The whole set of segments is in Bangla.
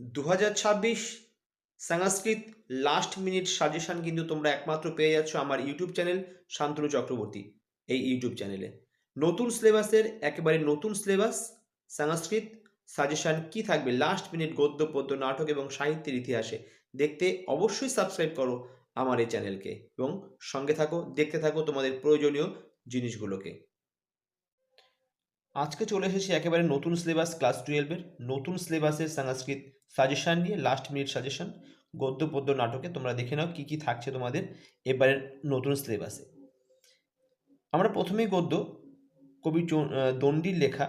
দু হাজার ছাব্বিশ সংস্কৃত লাস্ট মিনিট সাজেশন কিন্তু তোমরা একমাত্র পেয়ে যাচ্ছ আমার ইউটিউব চ্যানেল শান্তনু চক্রবর্তী, এই ইউটিউব চ্যানেলে নতুন সিলেবাসের একেবারে নতুন সিলেবাস সংস্কৃত সাজেশন কি থাকবে? লাস্ট মিনিট গদ্য, পদ্য, নাটক এবং সাহিত্যের ইতিহাসে দেখতে অবশ্যই সাবস্ক্রাইব করো আমার এই চ্যানেলকে এবং সঙ্গে থাকো, দেখতে থাকো তোমাদের প্রয়োজনীয় জিনিসগুলোকে। আজকে চলে এসেছি একেবারে নতুন সিলেবাস ক্লাস টুয়েলভের নতুন সিলেবাসের সংস্কৃত সাজেশন নিয়ে লাস্ট মিনিট সাজেশন গদ্য পদ্য নাটকে তোমরা দেখে নাও কী কী থাকছে তোমাদের এবারের নতুন সিলেবাসে আমরা প্রথমেই গদ্য, কবি দণ্ডির লেখা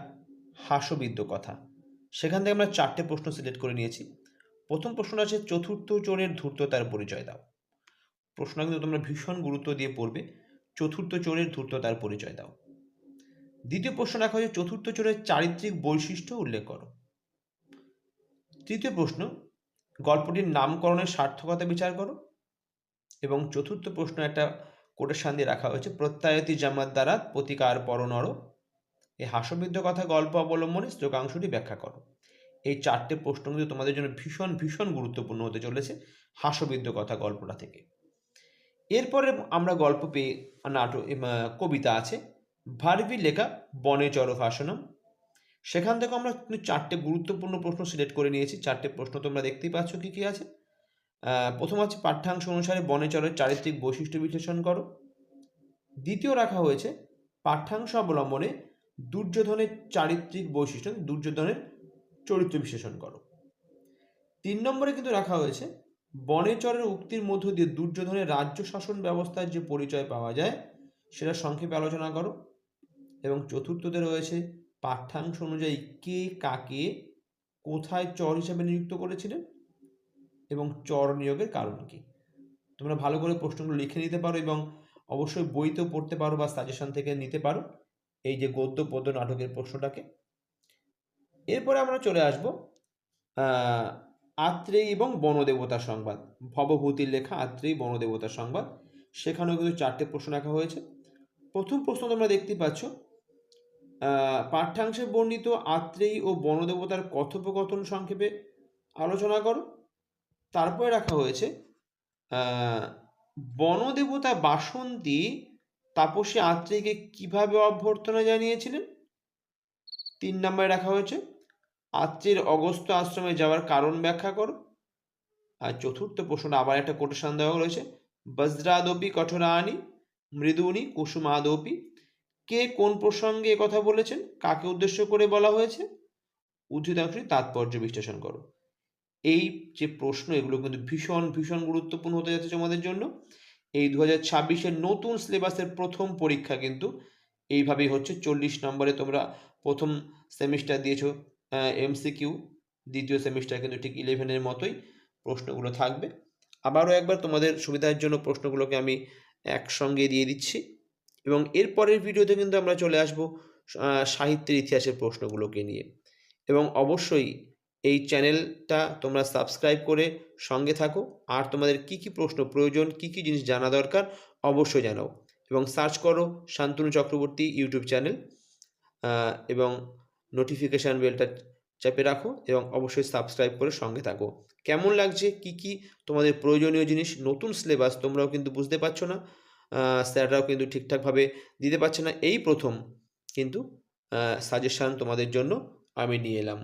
হাস্যবিদ্য কথা। সেখান থেকে আমরা চারটে প্রশ্ন সিলেক্ট করে নিয়েছি। প্রথম প্রশ্নটা আছে চতুর্থ চোরের ধূর্ততার পরিচয় দাও। প্রশ্নটা কিন্তু তোমরা ভীষণ গুরুত্ব দিয়ে পড়বে, চতুর্থ চোরের ধূর্ততার পরিচয় দাও। দ্বিতীয় প্রশ্ন রাখা হয়েছে, চতুর্থ চোরের চারিত্রিক বৈশিষ্ট্য উল্লেখ করো। তৃতীয় প্রশ্ন, গল্পটির নামকরণের সার্থকতা বিচার করো। এবং চতুর্থ প্রশ্ন, একটা কোটেশান দিয়ে রাখা হয়েছে, প্রত্যায়তি জামাত দ্বারা প্রতিকার পরনর। এই হাস্যবিদ্ধ কথা গল্প অবলম্বনে শ্লোকাংশটি ব্যাখ্যা করো। এই চারটে প্রশ্ন কিন্তু তোমাদের জন্য ভীষণ ভীষণ গুরুত্বপূর্ণ হতে চলেছে হাস্যবিদ্ধ কথা গল্পটা থেকে। এরপরে আমরা গল্প পেয়ে, নাটক কবিতা আছে। ভার্বি লেখা, বনে চরভাষণম সেখান থেকে আমরা কিন্তু চারটে গুরুত্বপূর্ণ প্রশ্ন সিলেক্ট করে নিয়েছি। চারটে প্রশ্ন তোমরা দেখতেই পাচ্ছ কি কি আছে? প্রথম আছে পাঠ্যাংশ অনুসারে বনেচরের চারিত্রিক বৈশিষ্ট্য বিশ্লেষণ করো। দ্বিতীয় রাখা হয়েছে পাঠ্যাংশ অবলম্বনে দুর্যোধনের চারিত্রিক বৈশিষ্ট্য দুর্যোধনের চরিত্র বিশ্লেষণ করো। তিন নম্বরে কিন্তু রাখা হয়েছে বনেচরের উক্তির মধ্য দিয়ে দুর্যোধনের রাজ্য শাসন ব্যবস্থার যে পরিচয় পাওয়া যায়, সেটা সংক্ষেপে আলোচনা করো। এবং চতুর্থতে রয়েছে পাঠ্যাংশ অনুযায়ী কে কাকে কোথায় চর হিসাবে নিযুক্ত করেছিলেন এবং চর নিয়োগের কারণ কি? তোমরা ভালো করে প্রশ্নগুলো লিখে নিতে পারো এবং অবশ্যই বইতেও পড়তে পারো বা সাজেশন থেকে নিতে পারো এই যে গদ্য, পদ্য নাটকের প্রশ্নটাকে। এরপরে আমরা চলে আসব আত্রেয়ী এবং বনদেবতা সংবাদ। ভবভূতির লেখা আত্রেয়ী বনদেবতা সংবাদ। সেখানেও কিন্তু চারটে প্রশ্ন রাখা হয়েছে। প্রথম প্রশ্ন তোমরা দেখতে পাচ্ছ পাঠ্যাংশে বর্ণিত আত্রেয়ী ও বনদেবতার কথোপকথন সংক্ষেপে আলোচনা করো। তারপরে রাখা হয়েছে বনদেবতা বাসন্তী তাপসী আত্রেয়ীকে কীভাবে অভ্যর্থনা জানিয়েছিলেন? তিন নম্বরে রাখা হয়েছে আত্রের অগস্ত আশ্রমে যাওয়ার কারণ ব্যাখ্যা করো। আর চতুর্থ প্রশ্নটা আবার একটা কোটেশন দেওয়া রয়েছে বজ্রাদপি কঠোরানি মৃদুনি কুসুমাদপি কে কোন প্রসঙ্গে কথা বলেছেন, কাকে উদ্দেশ্য করে বলা হয়েছে? উদ্ধৃতাংশটি তাৎপর্য বিশ্লেষণ করো। এই যে প্রশ্ন, এগুলো কিন্তু ভীষণ ভীষণ গুরুত্বপূর্ণ হতে যাচ্ছে তোমাদের জন্য। এই দু হাজার ছাব্বিশের নতুন সিলেবাসের প্রথম পরীক্ষা কিন্তু এইভাবেই হচ্ছে। চল্লিশ নম্বরে তোমরা প্রথম সেমিস্টার দিয়েছ এমসিকিউ, দ্বিতীয় সেমিস্টার কিন্তু ঠিক ইলেভেনের মতোই প্রশ্নগুলো থাকবে। আবারও একবার তোমাদের সুবিধার জন্য প্রশ্নগুলোকে আমি একসঙ্গে দিয়ে দিচ্ছি। এবং এর পরের ভিডিওতে কিন্তু আমরা চলে আসব সাহিত্যের ইতিহাসের প্রশ্নগুলোকে নিয়ে। এবং অবশ্যই এই চ্যানেলটা তোমরা সাবস্ক্রাইব করে সঙ্গে থাকো। আর তোমাদের কি কি প্রশ্ন প্রয়োজন, কি কি জিনিস জানা দরকার, অবশ্যই জানাও। এবং সার্চ করো শান্তনু চক্রবর্তী ইউটিউব চ্যানেল এবং নোটিফিকেশান বেলটা চাপে রাখো এবং অবশ্যই সাবস্ক্রাইব করে সঙ্গে থাকো। কেমন লাগছে, কি কি তোমাদের প্রয়োজনীয় জিনিস, নতুন সিলেবাস তোমরাও কিন্তু বুঝতে পারছ না। স্যাররাও কিন্তু ঠিকঠাকভাবে দিতে পারছে না। এই প্রথম কিন্তু সাজেশান তোমাদের জন্য আমি নিয়ে এলাম।